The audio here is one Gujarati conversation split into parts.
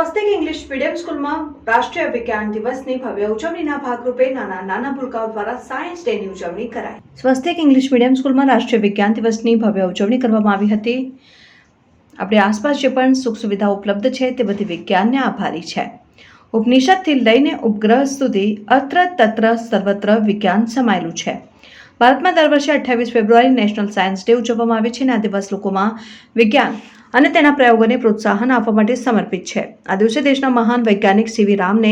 સ્વસ્તિક ઇંગ્લિશ મીડિયમ સ્કૂલમાં રાષ્ટ્રીય વિજ્ઞાન દિવસની ભવ્ય ઉજવણીના ભાગરૂપે નાના નાના ભૂલકાઓ દ્વારા સાયન્સ ડેની ઉજવણી કરાઈ. સ્વસ્તિક ઇંગ્લિશ મીડિયમ સ્કૂલમાં રાષ્ટ્રીય વિજ્ઞાન દિવસની ભવ્ય ઉજવણી કરવામાં આવી હતી. આપણી આસપાસ જે પણ સુખ સુવિધા ઉપલબ્ધ છે તે બધી વિજ્ઞાનને આભારી છે. ઉપનિષદથી લઈને ઉપગ્રહ સુધી અત્ર તત્ર સર્વત્ર વિજ્ઞાન સમાયેલું છે. ભારતમાં દર વર્ષે અઠ્યાવીસ ફેબ્રુઆરી નેશનલ સાયન્સ ડે ઉજવવામાં આવે છે અને આ દિવસ લોકોમાં વિજ્ઞાન અને તેના પ્રયોગોને પ્રોત્સાહન આપવા માટે સમર્પિત છે. આ દિવસે દેશના મહાન વૈજ્ઞાનિક સીવી રામને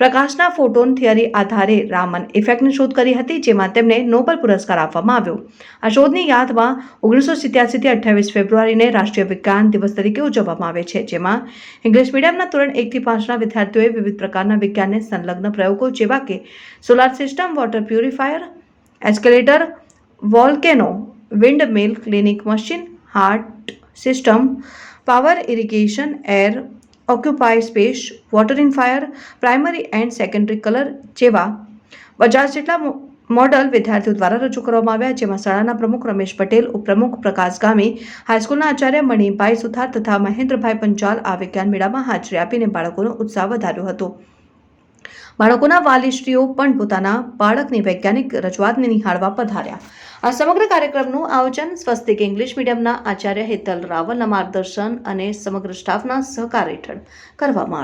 પ્રકાશના ફોટોન થિયરી આધારે રામન ઇફેક્ટની શોધ કરી હતી, જેમાં તેમને નોબેલ પુરસ્કાર આપવામાં આવ્યો. આ શોધની યાદમાં ઓગણીસો સિત્યાસીથી અઠ્યાવીસ ફેબ્રુઆરીને રાષ્ટ્રીય વિજ્ઞાન દિવસ તરીકે ઉજવવામાં આવે છે, જેમાં ઇંગ્લિશ મીડિયમના ધોરણ એકથી પાંચના વિદ્યાર્થીઓએ વિવિધ પ્રકારના વિજ્ઞાનને સંલગ્ન પ્રયોગો, જેવા કે solar system, water purifier escalator volcano wind mill clinic machine heart system power irrigation air occupy space water in fire primary and secondary colour જેવા. બજાર જેટલા મોડલ વિદ્યાર્થીઓ દ્વારા રજૂ કરવામાં આવ્યા, જેમાં શાળાના પ્રમુખ રમેશ પટેલ, ઉપપ્રમુખ પ્રકાશ ગામી હાઈસ્કૂલના આચાર્ય મણિભાઈ સુથાર તથા મહેન્દ્રભાઈ પંચાલ આ વિજ્ઞાન મેળામાં હાજરી આપીને બાળકોનો ઉત્સાહ વધાર્યો હતો. બાળકોના વાલીશ્રીઓ પણ પોતાના બાળકની વૈજ્ઞાનિક રજૂઆતને નિહાળવા પધાર્યા. આ સમગ્ર કાર્યક્રમનું આયોજન સ્વસ્તિક ઇંગ્લિશ મીડિયમના આચાર્ય હેતલ રાવલના માર્ગદર્શન અને સમગ્ર સ્ટાફના સહકાર હેઠળ કરવામાં આવ્યું.